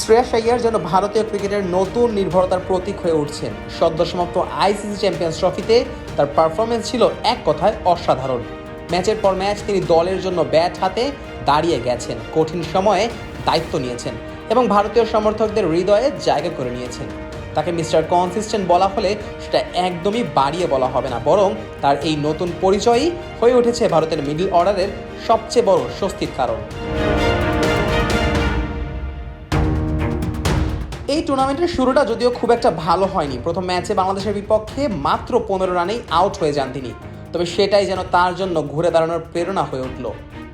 শ্রেয়াস আইয়ার যেন ভারতীয় ক্রিকেটের নতুন নির্ভরতার প্রতীক হয়ে উঠছেন সদ্য সমাপ্ত আইসিসি চ্যাম্পিয়ন্স ট্রফিতে তার পারফরমেন্স ছিল এক কথায় অসাধারণ। ম্যাচের পর ম্যাচ তিনি দলের জন্য ব্যাট হাতে দাঁড়িয়ে গেছেন, কঠিন সময়ে দায়িত্ব নিয়েছেন এবং ভারতীয় সমর্থকদের হৃদয়ে জায়গা করে নিয়েছেন। তাকে মিস্টার কনসিস্টেন্ট বলা হলে সেটা একদমই বাড়িয়ে বলা হবে না, বরং তার এই নতুন পরিচয়ই হয়ে উঠেছে ভারতের মিডল অর্ডারের সবচেয়ে বড় স্বস্তির কারণ। এই টুর্নামেন্টের শুরুটা যদিও খুব একটা ভালো হয়নি। প্রথম ম্যাচে বাংলাদেশের বিপক্ষে মাত্র পনেরো রানেই আউট হয়ে যান তিনি। তবে সেটাই যেন তার জন্য ঘুরে দাঁড়ানোর প্রেরণা হয়ে উঠল।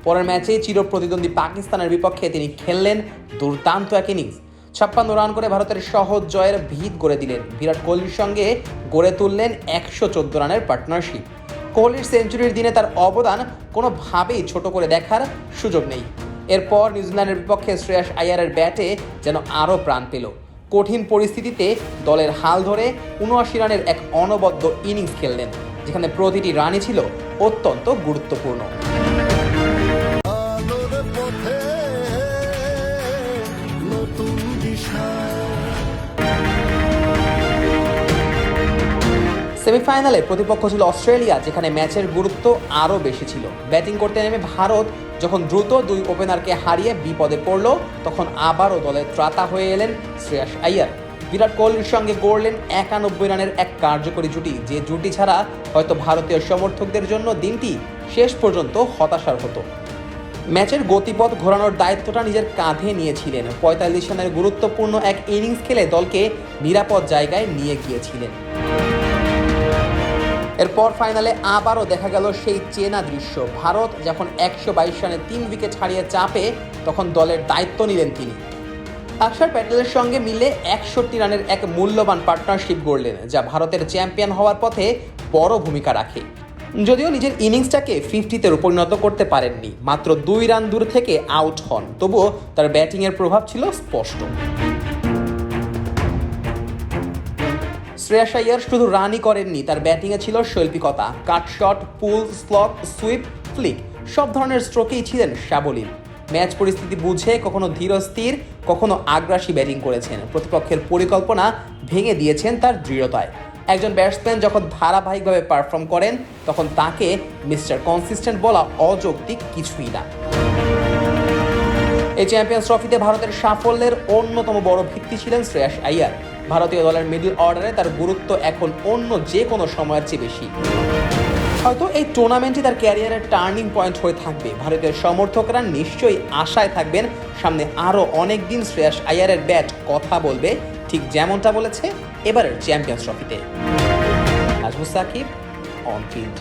পরের ম্যাচে চির প্রতিদ্বন্দ্বী পাকিস্তানের বিপক্ষে তিনি খেললেন দুর্দান্ত এক ইনিংস ছাপ্পান্ন রান করে ভারতের সহজ জয়ের ভিত গড়ে দিলেন। বিরাট কোহলির সঙ্গে গড়ে তুললেন একশো চোদ্দ রানের পার্টনারশিপ কোহলির সেঞ্চুরির দিনে তার অবদান কোনোভাবেই ছোট করে দেখার সুযোগ নেই। এরপর নিউজিল্যান্ডের বিপক্ষে শ্রেয়াস আয়ারের ব্যাটে যেন আরও প্রাণ পেল। কঠিন পরিস্থিতিতে দলের হাল ধরে উনআশি রানের এক অনবদ্য ইনিংস খেললেন, যেখানে প্রতিটি রানই ছিল অত্যন্ত গুরুত্বপূর্ণ। সেমিফাইনালে প্রতিপক্ষ ছিল অস্ট্রেলিয়া, যেখানে ম্যাচের গুরুত্ব আরও বেশি ছিল। ব্যাটিং করতে নেমে ভারত যখন দ্রুত দুই ওপেনারকে হারিয়ে বিপদে পড়ল, তখন আবারও দলের ত্রাতা হয়ে এলেন শ্রেয়াস আইয়ার। বিরাট কোহলির সঙ্গে গড়লেন একানব্বই রানের এক কার্যকরী জুটি, যে জুটি ছাড়া হয়তো ভারতীয় সমর্থকদের জন্য দিনটি শেষ পর্যন্ত হতাশার হতো। ম্যাচের গতিপথ ঘোরানোর দায়িত্বটা নিজের কাঁধে নিয়েছিলেন। পঁয়তাল্লিশ রানের গুরুত্বপূর্ণ এক ইনিংস খেলে দলকে নিরাপদ জায়গায় নিয়ে গিয়েছিলেন। এরপর ফাইনালে আবারও দেখা গেল সেই চেনা দৃশ্য। ভারত যখন একশো বাইশ রানে তিন উইকেট হারিয়ে চাপে, তখন দলের দায়িত্ব নিলেন তিনি। আকসার প্যাটেলের সঙ্গে মিলে একষট্টি রানের এক মূল্যবান পার্টনারশিপ গড়লেন, যা ভারতের চ্যাম্পিয়ন হওয়ার পথে বড় ভূমিকা রাখে। যদিও নিজের ইনিংসটাকে ফিফটিতে পরিণত করতে পারেননি, মাত্র দুই রান দূর থেকে আউট হন, তবুও তার ব্যাটিংয়ের প্রভাব ছিল স্পষ্ট। শ্রেয়াস আইয়ার শুধু রানই করেননি, তার ব্যাটিংয়ে ছিল শৈল্পিকতা। Cut shot, pull shot sweep, flick, সব ধরনের স্ট্রোকেই ছিলেন সাবলীল ম্যাচ পরিস্থিতি বুঝে কখনো ধীরস্থির কখনো আগ্রাসী ব্যাটিং করেছেন। প্রতিপক্ষের পরিকল্পনা ভেঙে দিয়েছেন তার দৃঢ়তায়। একজন ব্যাটসম্যান যখন ধারাবাহিকভাবে পারফর্ম করেন, তখন তাকে মিস্টার কনসিস্টেন্ট বলা অযৌক্তিক কিছুই না। এই চ্যাম্পিয়ন্স ট্রফিতে ভারতের সাফল্যের অন্যতম বড় ভিত্তি ছিলেন শ্রেয়াস আইয়ার ভারতীয় দলের মিডল অর্ডারে তার গুরুত্ব এখন অন্য যে কোনো সময়ের চেয়ে বেশি। হয়তো এই টুর্নামেন্টই তার ক্যারিয়ারের টার্নিং পয়েন্ট হয়ে থাকবে। ভারতীয় সমর্থকরা নিশ্চয়ই আশায় থাকবেন সামনে আরও অনেক দিন শ্রেয়াস আইয়ারের ব্যাট কথা বলবে, ঠিক যেমনটা বলেছে এবারের চ্যাম্পিয়ন্স ট্রফিতে নাজমুস সাকিব অন ফিল্ড